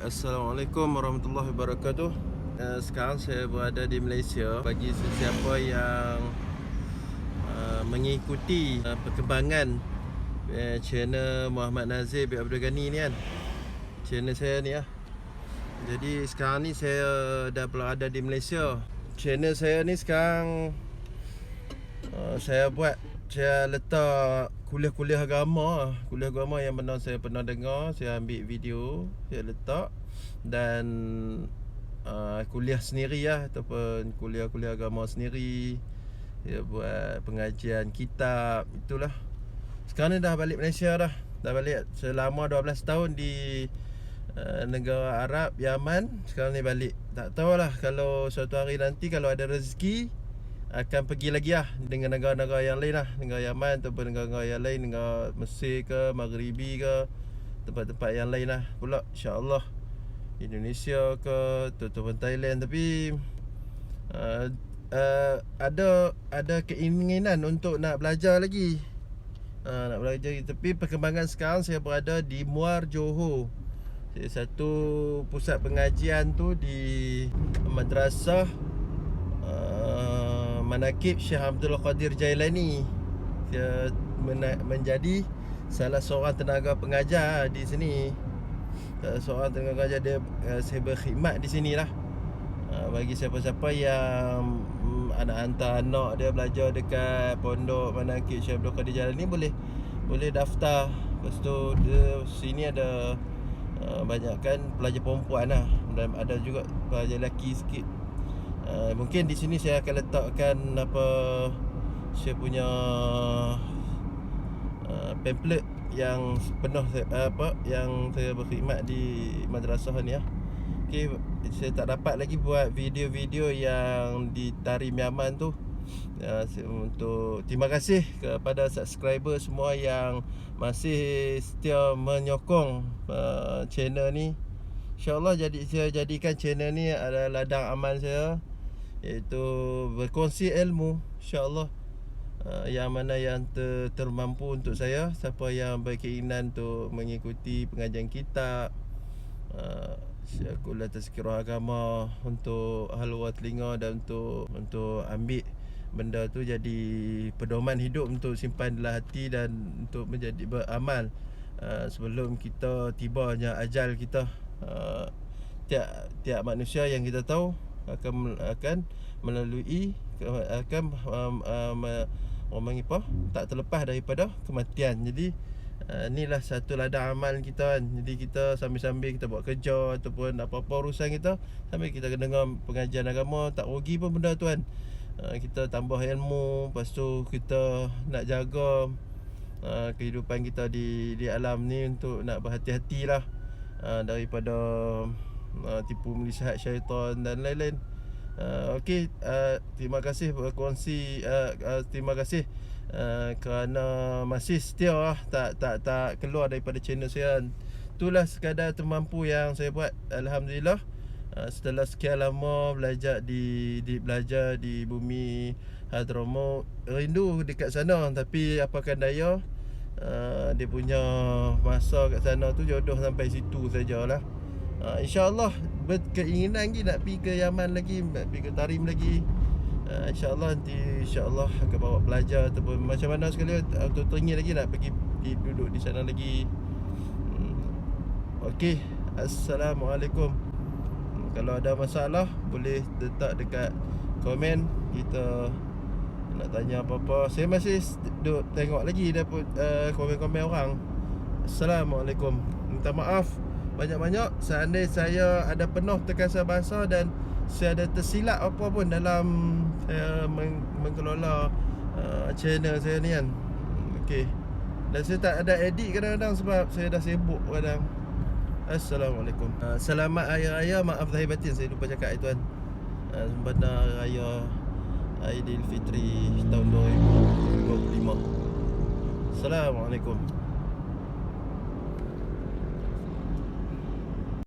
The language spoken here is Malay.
Assalamualaikum warahmatullahi wabarakatuh. Uh, Sekarang saya berada di Malaysia. Bagi sesiapa yang uh, mengikuti uh, perkembangan uh, channel Muhammad Nazir bin Abdul Ghani ni kan? Channel saya ni lah. Jadi sekarang ni saya dah berada di Malaysia. Channel saya ni sekarang uh, Saya buat saya letak kuliah-kuliah agama Kuliah agama yang pernah saya pernah dengar Saya ambil video Saya letak. Dan uh, Kuliah sendiri lah Ataupun kuliah-kuliah agama sendiri. Saya buat pengajian kitab Itulah. Sekarang ni dah balik Malaysia dah. Dah balik selama 12 tahun di uh, Negara Arab, Yaman. Sekarang ni balik. Tak tahulah kalau suatu hari nanti Kalau ada rezeki akan pergi lagi lah dengan negara-negara yang lain lah. Negara Yaman ataupun negara-negara yang lain. Negara Mesir ke Maghribi ke tempat-tempat yang lain lah pula insyaAllah. Indonesia ke ataupun Thailand. Tapi uh, uh, ada ada keinginan untuk nak belajar lagi. Uh, nak belajar lagi. Tapi perkembangan sekarang saya berada di Muar Johor. Satu pusat pengajian tu di madrasah Manakib Syekh Abdul Qadir Jailani. Dia menjadi salah seorang tenaga pengajar di sini. Seorang tenaga pengajar dia uh, Saya berkhidmat di sini lah. Uh, Bagi siapa-siapa yang um, Anak hantar anak dia belajar dekat pondok Manakib Syekh Abdul Qadir Jailani Boleh boleh daftar. Lepas tu dia, sini ada uh, Banyak kan pelajar perempuan lah. Dan ada juga pelajar lelaki sikit Uh, mungkin di sini saya akan letakkan apa saya punya uh, pamphlet yang penuh uh, apa yang saya berkhidmat di madrasah ni ya. Okey, saya tak dapat lagi buat video-video yang di Tarim Yaman tu. Uh, untuk terima kasih kepada subscriber semua yang masih setia menyokong uh, channel ni. InsyaAllah jadi saya jadikan channel ni adalah ladang amal saya Iaitu berkongsi ilmu InsyaAllah uh, Yang mana yang ter, termampu untuk saya. Siapa yang berkeinginan untuk mengikuti pengajian kitab uh, Syakulah tazkirah agama Untuk halwa telinga dan untuk Untuk ambil benda tu jadi pedoman hidup untuk simpan dalam hati dan untuk menjadi beramal. Uh, sebelum kita tibanya ajal kita uh, tiap tiap manusia yang kita tahu akan akan melalui akan um, um, orang apa? Tak terlepas daripada kematian. Jadi uh, inilah satu ladang amal kita kan. Jadi kita sambil-sambil kita buat kerja ataupun apa-apa urusan kita sambil kita dengar pengajian agama tak rugi pun benda tu kan. Uh, kita tambah ilmu lepas tu kita nak jaga uh, kehidupan kita di di alam ni untuk nak berhati-hatilah uh, daripada uh, tipu melihat syaitan dan lain-lain. Uh, Okey, uh, terima kasih berkongsi uh, uh, terima kasih uh, kerana masih setia lah tak tak tak keluar daripada channel saya. Itulah sekadar termampu yang saya buat. Alhamdulillah. Uh, setelah sekian lama belajar di di belajar di bumi Hadramaut rindu dekat sana tapi apakan daya uh, dia punya masa kat sana tu jodoh sampai situ sajalah uh, InsyaAllah berkeinginan lagi nak pergi ke Yaman lagi Nak pergi ke Tarim lagi. Uh, InsyaAllah nanti InsyaAllah akan bawa pelajar Ataupun macam mana sekali Untuk teringin lagi nak pergi, pergi duduk di sana lagi. Hmm. Okey Assalamualaikum. Hmm, Kalau ada masalah Boleh letak dekat komen. Kita nak tanya apa-apa. Saya masih duduk tengok lagi Dapat uh, komen-komen orang. Assalamualaikum. Minta maaf banyak-banyak seandainya saya ada penuh terkasar bahasa dan saya ada tersilap apa pun dalam saya meng- mengelola uh, channel saya ni kan. Okey. Dan saya tak ada edit kadang-kadang sebab saya dah sibuk kadang. Assalamualaikum. Uh, Selamat Hari Raya. Maaf Zahir Batin Saya lupa cakap itu kan. Uh, Benar Raya Aidilfitri Tahun 2025 Assalamualaikum